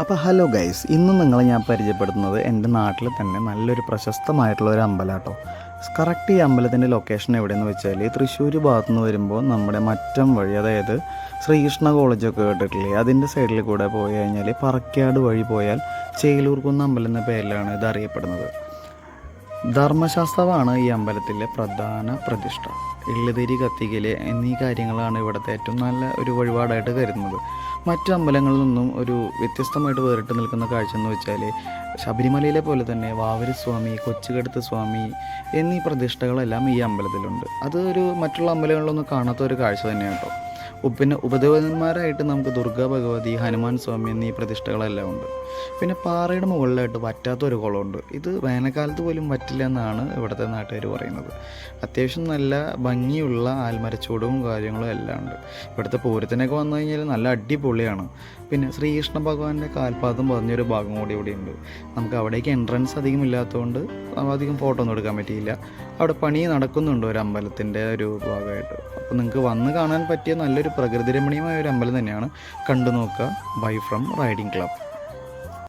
അപ്പോൾ hello guys ഇന്ന് നിങ്ങളെ ഞാൻ പരിചയപ്പെടുത്തുന്നത് എന്റെ നാട്ടിൽ തന്നെ നല്ലൊരു പ്രശസ്തമായിട്ടുള്ള ഒരു അമ്പലമാട്ടോ കറക്റ്റ് ഈ അമ്പലത്തിന്റെ ലൊക്കേഷൻ എവിടെയെന്ന് വെച്ചാൽ തൃശ്ശൂർ ഭാഗത്തു നിന്ന് വരുമ്പോൾ നമ്മുടെ മറ്റം വഴി അതായത് ശ്രീകൃഷ്ണ കോളേജൊക്കെ കേട്ടിട്ടില്ലേ? അതിന്റെ സൈഡിൽ കൂടെ പോയി കഴിഞ്ഞാൽ പറക്കാട് വഴി പോയാൽ ചേലൂർക്കുന്ന് അമ്പലം എന്ന പേരിലാണ് ഇത് അറിയപ്പെടുന്നത്. ധർമ്മശാസ്ത്രമാണ് ഈ അമ്പലത്തിലെ പ്രധാന പ്രതിഷ്ഠ. എള്ളുതിരി കത്തിക്കൽ എന്നീ കാര്യങ്ങളാണ് ഇവിടുത്തെ ഏറ്റവും നല്ല ഒരു വഴിപാടായിട്ട് കരുതുന്നത്. മറ്റു അമ്പലങ്ങളിൽ നിന്നും ഒരു വ്യത്യസ്തമായിട്ട് വേറിട്ട് നിൽക്കുന്ന കാഴ്ച എന്ന് വെച്ചാൽ ശബരിമലയിലെ പോലെ തന്നെ വാവരസ്വാമി കൊച്ചുകടുത്ത് സ്വാമി എന്നീ പ്രതിഷ്ഠകളെല്ലാം ഈ അമ്പലത്തിലുണ്ട്. അത് ഒരു മറ്റുള്ള അമ്പലങ്ങളിലൊന്നും കാണാത്ത ഒരു കാഴ്ച തന്നെയാണ് കേട്ടോ. പിന്നെ ഉപദേവന്മാരായിട്ട് നമുക്ക് ദുർഗാ ഭഗവതി ഹനുമാൻ സ്വാമി എന്നീ പ്രതിഷ്ഠകളെല്ലാം ഉണ്ട്. പിന്നെ പാറയുടെ മുകളിലായിട്ട് വറ്റാത്തൊരു കുളമുണ്ട്. ഇത് വേനൽക്കാലത്ത് പോലും പറ്റില്ല എന്നാണ് ഇവിടുത്തെ നാട്ടുകാർ പറയുന്നത്. അത്യാവശ്യം നല്ല ഭംഗിയുള്ള ആൽമരച്ചൂടും കാര്യങ്ങളും എല്ലാം ഉണ്ട്. ഇവിടുത്തെ പൂരത്തിനൊക്കെ വന്നു കഴിഞ്ഞാൽ നല്ല അടിപൊളിയാണ്. പിന്നെ ശ്രീകൃഷ്ണ ഭഗവാന്റെ കാൽപാദം പറഞ്ഞൊരു ഭാഗം കൂടി ഇവിടെ ഉണ്ട് നമുക്ക് അവിടേക്ക് എൻട്രൻസ് അധികം ഇല്ലാത്തതുകൊണ്ട് അധികം ഫോട്ടോ ഒന്നും എടുക്കാൻ പറ്റിയില്ല. അവിടെ പണി നടക്കുന്നുണ്ട് ഒരു അമ്പലത്തിന്റെ ഒരു ഭാഗമായിട്ട്. അപ്പോൾ നിങ്ങൾക്ക് വന്ന് കാണാൻ പറ്റിയ നല്ലൊരു പ്രകൃതി രമണീയമായ ഒരു അമ്പലം തന്നെയാണ് കണ്ടു നോക്കുക ബൈ ഫ്രം റൈഡിംഗ് ക്ലബ്.